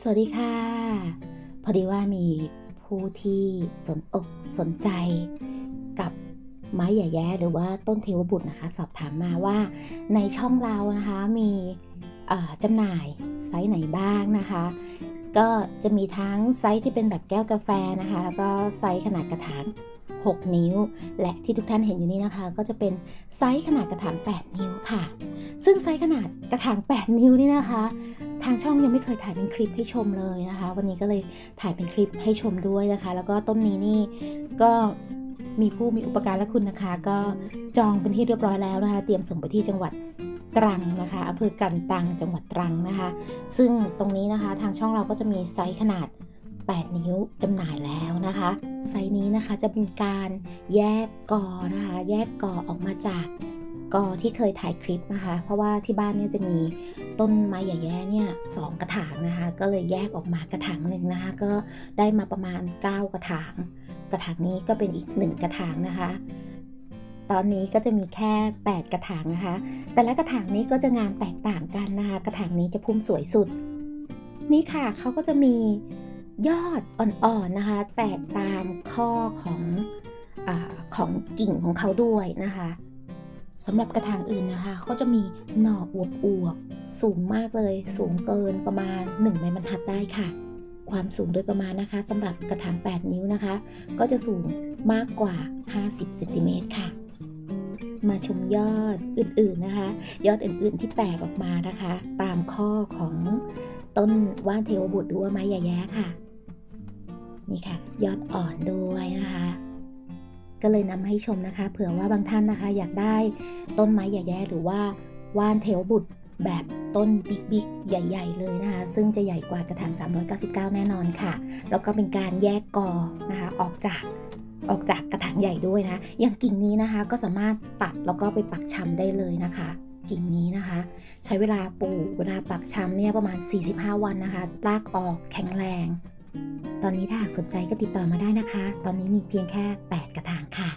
สวัสดีค่ะ พอดีว่ามีผู้ที่สนอกสนใจกับไม้ใหญ่แย้หรือว่าต้นเทวบุตรนะคะ สอบถามมาว่าในช่องเรานะคะมีจำหน่ายไซส์ไหนบ้างนะคะ ก็จะมีทั้งไซส์ที่เป็นแบบแก้วกาแฟนะคะ แล้วก็ไซส์ขนาดกระถาง6 นิ้ว และที่ทุกท่านเห็นอยู่นี้นะคะ ก็จะเป็นไซส์ขนาดกระถาง 8 นิ้วค่ะ ซึ่งไซส์ขนาดกระถาง 8 นิ้วนี่นะคะ ทางช่องยังไม่เคยถ่ายเป็นคลิปให้ชมเลยนะคะ วันนี้ก็เลยถ่ายเป็นคลิปให้ชมด้วยนะคะ แล้วก็ต้นนี้นี่ก็มีผู้มีอุปการะคุณนะคะ ก็จองเป็นที่เรียบร้อยแล้วนะคะ เตรียมส่งไปที่จังหวัดตรังนะคะอำเภอกันตังจังหวัดตรังนะคะ ซึ่งตรงนี้นะคะทางช่องเราก็จะมีไซส์ขนาด 8 นิ้วจำหน่ายแล้วนะคะ ไซส์นี้นะคะจะเป็นการแยกกอนะคะ แยกกอออกมาจาก กอที่เคยถ่ายคลิปนะคะ เพราะว่าที่บ้านเนี่ยจะมีต้นไม้ใหญ่แย่เนี่ยสองกระถางนะคะ ก็เลยแยกออกมากระถางหนึ่งนะคะ ก็ได้มาประมาณ 9 กระถาง กระถางนี้ก็เป็นอีกหนึ่งกระถางนะคะ ตอนนี้ก็จะมีแค่ 8 กระถางนะคะ แต่ละกระถางนี้ก็จะงามแตกต่างกันนะคะ กระถางนี้จะพุ่มสวยสุด นี่ค่ะเขาก็จะมียอดอ่อนๆนะคะ แตกตามข้อของอของกิ่งของเขาด้วยนะคะ สำหรับกระถางอื่นนะคะเขาจะมีหน่ออวบๆสูงมากเลย สูงเกินประมาณ1ไม้บรรทัดได้ค่ะ ความสูงโดยประมาณนะคะสำหรับกระถาง 8 นิ้วนะคะ ก็จะสูงมากกว่า 50เซนติเมตรค่ะ มาชมยอดอื่นๆนะคะ ยอดอื่นๆที่แตกออกมานะคะ ตามข้อของต้นว่านเทวบุตรหรือว่าไม้ใหญ่แย้ค่ะ นี่ค่ะ ยอดอ่อนด้วยนะคะ ก็เลยนำมาให้ชมนะคะ เผื่อว่าบางท่านนะคะ อยากได้ต้นไม้ใหญ่แย้หรือว่าว่านเทวบุตรแบบต้นบิ๊กๆ ใหญ่ ๆ เลยนะคะ ซึ่งจะใหญ่กว่ากระถาง 399 แน่นอนค่ะ แล้วก็เป็นการแยกกอนะคะ ออกจากออกจากกระถางใหญ่ด้วยนะ อย่างกิ่งนี้นะคะก็สามารถตัดแล้วก็ไปปักชำได้เลยนะคะ กิ่งนี้นะคะ ใช้เวลาปลูกเวลาปักชำเนี่ยประมาณ 45 วันนะคะ รากออกแข็งแรง ตอนนี้ถ้าหากสนใจก็ติดต่อมาได้นะคะ ตอนนี้มีเพียงแค่ 8 กระถางค่ะ